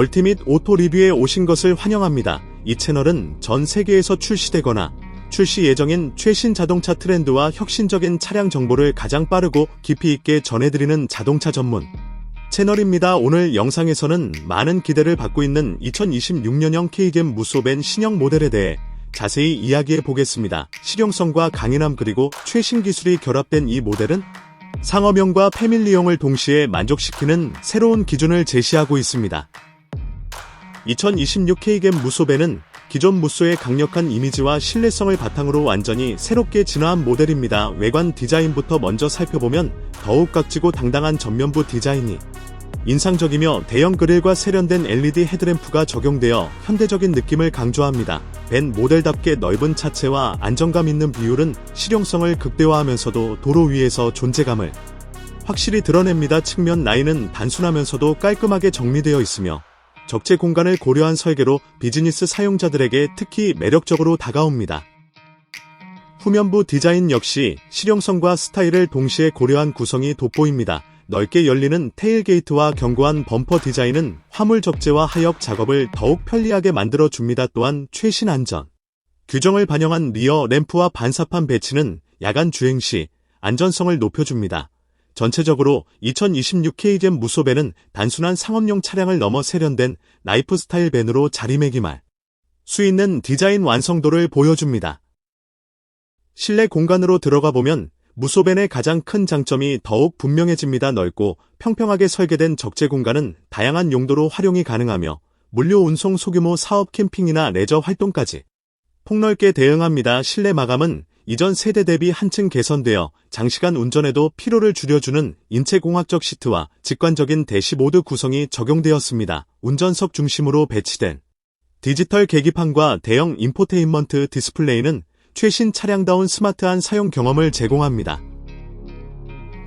얼티밋 오토 리뷰에 오신 것을 환영합니다. 이 채널은 전 세계에서 출시되거나 출시 예정인 최신 자동차 트렌드와 혁신적인 차량 정보를 가장 빠르고 깊이 있게 전해드리는 자동차 전문 채널입니다. 오늘 영상에서는 많은 기대를 받고 있는 2026년형 K겜 무소벤 신형 모델에 대해 자세히 이야기해 보겠습니다. 실용성과 강인함 그리고 최신 기술이 결합된 이 모델은 상업용과 패밀리용을 동시에 만족시키는 새로운 기준을 제시하고 있습니다. 2026 K겜 무소벤은 기존 무소의 강력한 이미지와 신뢰성을 바탕으로 완전히 새롭게 진화한 모델입니다. 외관 디자인부터 먼저 살펴보면 더욱 각지고 당당한 전면부 디자인이 인상적이며 대형 그릴과 세련된 LED 헤드램프가 적용되어 현대적인 느낌을 강조합니다. 벤 모델답게 넓은 차체와 안정감 있는 비율은 실용성을 극대화하면서도 도로 위에서 존재감을 확실히 드러냅니다. 측면 라인은 단순하면서도 깔끔하게 정리되어 있으며 적재 공간을 고려한 설계로 비즈니스 사용자들에게 특히 매력적으로 다가옵니다. 후면부 디자인 역시 실용성과 스타일을 동시에 고려한 구성이 돋보입니다. 넓게 열리는 테일 게이트와 견고한 범퍼 디자인은 화물 적재와 하역 작업을 더욱 편리하게 만들어 줍니다. 또한 최신 안전 규정을 반영한 리어 램프와 반사판 배치는 야간 주행 시 안전성을 높여줍니다. 전체적으로 2026 K젠 무소벤은 단순한 상업용 차량을 넘어 세련된 라이프 스타일 밴으로 자리매김할 수 있는 디자인 완성도를 보여줍니다. 실내 공간으로 들어가 보면 무소벤의 가장 큰 장점이 더욱 분명해집니다. 넓고 평평하게 설계된 적재 공간은 다양한 용도로 활용이 가능하며 물류 운송 소규모 사업 캠핑이나 레저 활동까지 폭넓게 대응합니다. 실내 마감은 이전 세대 대비 한층 개선되어 장시간 운전에도 피로를 줄여주는 인체공학적 시트와 직관적인 대시보드 구성이 적용되었습니다. 운전석 중심으로 배치된 디지털 계기판과 대형 인포테인먼트 디스플레이는 최신 차량다운 스마트한 사용 경험을 제공합니다.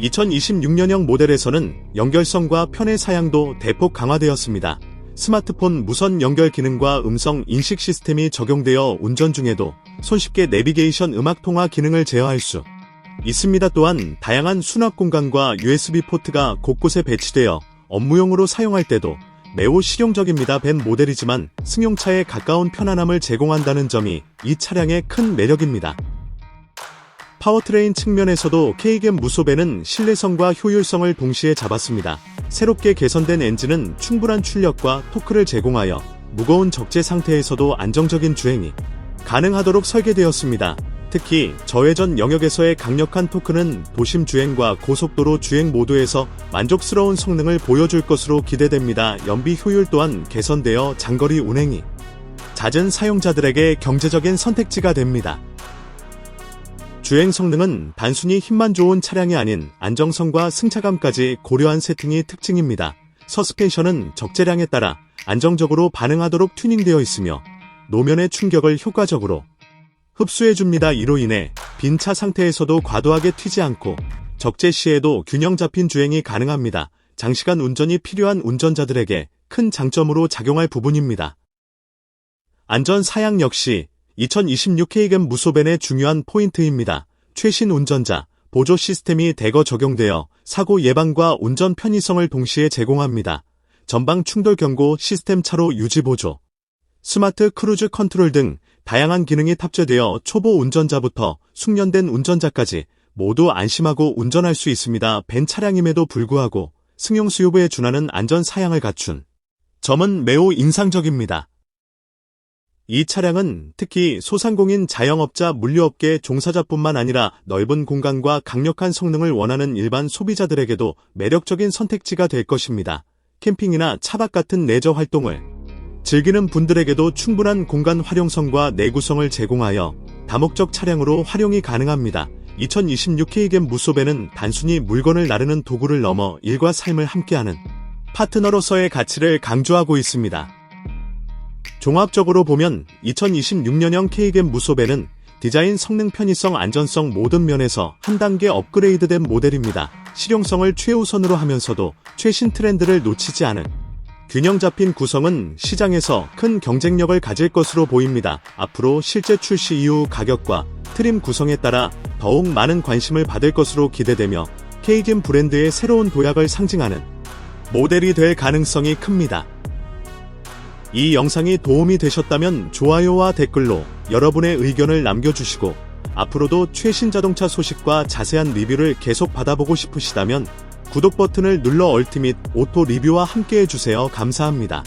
2026년형 모델에서는 연결성과 편의 사양도 대폭 강화되었습니다. 스마트폰 무선 연결 기능과 음성 인식 시스템이 적용되어 운전 중에도 손쉽게 내비게이션 음악 통화 기능을 제어할 수 있습니다. 또한 다양한 수납 공간과 USB 포트가 곳곳에 배치되어 업무용으로 사용할 때도 매우 실용적입니다. 벤 모델이지만 승용차에 가까운 편안함을 제공한다는 점이 이 차량의 큰 매력입니다. 파워트레인 측면에서도 K겜 무소벤은 신뢰성과 효율성을 동시에 잡았습니다. 새롭게 개선된 엔진은 충분한 출력과 토크를 제공하여 무거운 적재 상태에서도 안정적인 주행이 가능하도록 설계되었습니다. 특히 저회전 영역에서의 강력한 토크는 도심 주행과 고속도로 주행 모두에서 만족스러운 성능을 보여줄 것으로 기대됩니다. 연비 효율 또한 개선되어 장거리 운행이 잦은 사용자들에게 경제적인 선택지가 됩니다. 주행 성능은 단순히 힘만 좋은 차량이 아닌 안정성과 승차감까지 고려한 세팅이 특징입니다. 서스펜션은 적재량에 따라 안정적으로 반응하도록 튜닝되어 있으며 노면의 충격을 효과적으로 흡수해줍니다. 이로 인해 빈 차 상태에서도 과도하게 튀지 않고 적재 시에도 균형 잡힌 주행이 가능합니다. 장시간 운전이 필요한 운전자들에게 큰 장점으로 작용할 부분입니다. 안전 사양 역시 2026 K겜 무소벤의 중요한 포인트입니다. 최신 운전자 보조 시스템이 대거 적용되어 사고 예방과 운전 편의성을 동시에 제공합니다. 전방 충돌 경고 시스템 차로 유지 보조, 스마트 크루즈 컨트롤 등 다양한 기능이 탑재되어 초보 운전자부터 숙련된 운전자까지 모두 안심하고 운전할 수 있습니다. 벤 차량임에도 불구하고 승용 수요부에 준하는 안전 사양을 갖춘 점은 매우 인상적입니다. 이 차량은 특히 소상공인 자영업자 물류업계 종사자뿐만 아니라 넓은 공간과 강력한 성능을 원하는 일반 소비자들에게도 매력적인 선택지가 될 것입니다. 캠핑이나 차박 같은 레저 활동을 즐기는 분들에게도 충분한 공간 활용성과 내구성을 제공하여 다목적 차량으로 활용이 가능합니다. 2026 K겜 무소벤은 단순히 물건을 나르는 도구를 넘어 일과 삶을 함께하는 파트너로서의 가치를 강조하고 있습니다. 종합적으로 보면 2026년형 K겜 무소벤은 디자인 성능 편의성 안전성 모든 면에서 한 단계 업그레이드된 모델입니다. 실용성을 최우선으로 하면서도 최신 트렌드를 놓치지 않은 균형 잡힌 구성은 시장에서 큰 경쟁력을 가질 것으로 보입니다. 앞으로 실제 출시 이후 가격과 트림 구성에 따라 더욱 많은 관심을 받을 것으로 기대되며 케이딘 브랜드의 새로운 도약을 상징하는 모델이 될 가능성이 큽니다. 이 영상이 도움이 되셨다면 좋아요와 댓글로 여러분의 의견을 남겨주시고 앞으로도 최신 자동차 소식과 자세한 리뷰를 계속 받아보고 싶으시다면 구독 버튼을 눌러 얼티밋 오토 리뷰와 함께 해주세요. 감사합니다.